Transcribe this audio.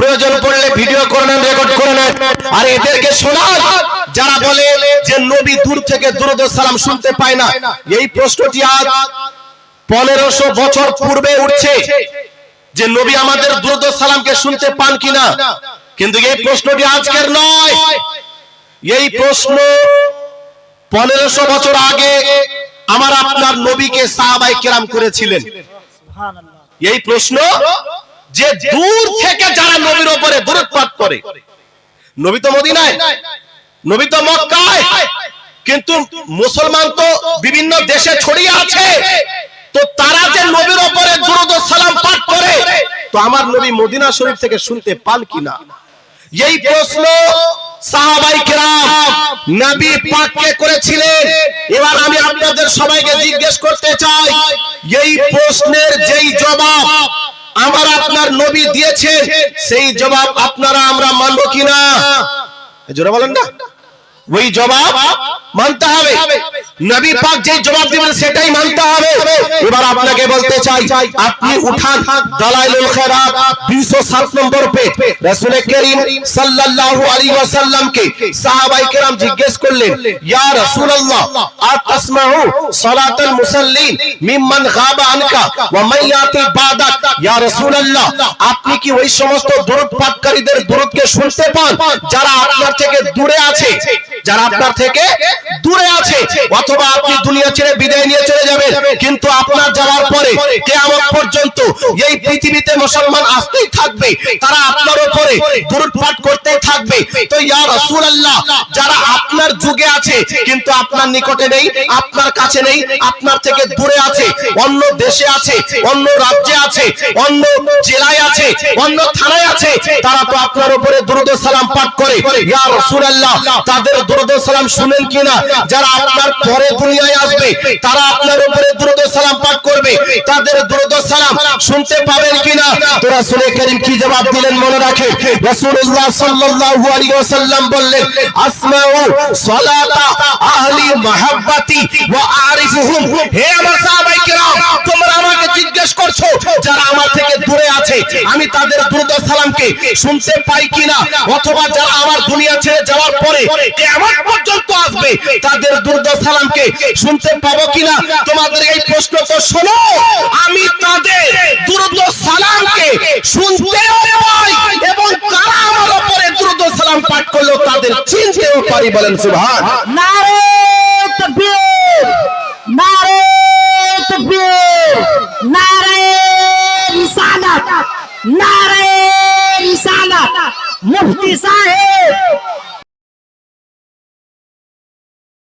প্রয়োজন পড়লে ভিডিও করে নেন রেকর্ড করে নেন। আর এদেরকে শোনান। যারা বলে যে নবী দূর থেকে দুরুদ সালাম শুনতে পায় না এই প্রশ্নটি আজ পনেরোশো বছর পূর্বে উঠছে যে নবী আমাদের দুরুদ সালামকে শুনতে পান কিনা। কিন্তু এই প্রশ্নটি আজকের নয়। এই প্রশ্ন পনেরোশো বছর আগে আমার আপনার নবীকে সাহাবাই কেরাম করেছিলেন। এই প্রশ্ন যে দূর থেকে যারা নবীর উপরে দূরত পাঠ করে। নবী তো মদিনায়, নবী তো মক্কায়, কিন্তু মুসলমান তো বিভিন্ন দেশে ছড়িয়ে আছে। তো তারা যে নবীর উপরে দুরুদ সালাম পাঠ করে, তো আমার নবী মদিনা শরীফ থেকে শুনতে পান কিনা? এই প্রশ্ন সাহাবাই কেরাম, নবী পাককে করেছিলেন। এবার আমি আপনাদের সবাইকে জিজ্ঞেস করতে চাই, এই প্রশ্নের যেই জবাব আমার আপনার নবী দিয়েছে সেই জবাব আপনারা আমরা মানব কিনা? জোরে বলেন না। ওই জবাব মানতে হবে নবী পাক যে জবাব দিবেন সেটাই মানতে হবে এবার আপনাকে বলতে চাই আপনি উঠান দালাইলুল খেরাত 207 নম্বর পেজ রাসূল করিম সাল্লাল্লাহু আলাইহি ওয়াসাল্লামকে সাহাবায়ে কেরাম জিজ্ঞেস করলেন ইয়া রাসূলুল্লাহ আতাসমাউ সালাতাল মুসাল্লিন মিম্মান গাবা আনকা ওয়া মান ইয়াতি বাদাক ইয়া রাসূলুল্লাহ আপনি কি ওই সমস্ত দরুদ পাঠকারীদের দরুদকে শুনতে পান, যারা আপনার থেকে দূরে আছে। যারা আপনার থেকে দূরে আছে অথবা আপনি দুনিয়া ছেড়ে বিদায় নিয়ে চলে যাবেন কিন্তু আপনার যাওয়ার পরে কিয়ামত পর্যন্ত এই পৃথিবীতে মুসলমান আসতেই থাকবে তারা আপনার উপরে দরুদ পাঠ করতেই থাকবে। তো ইয়া রাসূলুল্লাহ যারা আপনার যুগে আছে কিন্তু আপনার নিকটে নেই আপনার কাছে নেই আপনার থেকে দূরে আছে অন্য দেশে আছে অন্য রাজ্যে আছে অন্য জেলায় আছে অন্য থানায় আছে তারা তো আপনার উপরে দুরুদ সালাম পাঠ করে। ইয়া রাসূলুল্লাহ তাদের দুরুদ শুনেন কিনা? যারা আপনার পরে দুনিয়ায় আসবে, তারা আপনার উপরে দুরুদ পাঠ করবে। তাদের দুরুদ শুনতে পাবেন কিনা? তো রাসূল করিম কি জবাব দিলেন মনে রাখে? রাসূলুল্লাহ সাল্লাল্লাহু আলাইহি ওয়াসাল্লাম বললেন, আসমাউ সালাতা আহলি মাহাব্বাতি ওয়া আরিফুহুম। হে আমার সাহাবায়ে কেরাম দুরুদ শুনতে পাই কিনা? অথবা যারা আমার দুনিয়া ছেড়ে যাওয়ার পরে কিয়ামত পর্যন্ত আসবে, তাদের দুরুদ সালামকে শুনতে পাবো কিনা? তোমাদের এই প্রশ্ন তো শোনো, আমি তাদের দুরুদ সালামকে শুনতেও পাই এবং কারা আমার উপরে দুরুদ সালাম পাঠ করল তাদের চিনতেও পারি বলেন সুবহান। নারে मुफ्ती साहेब।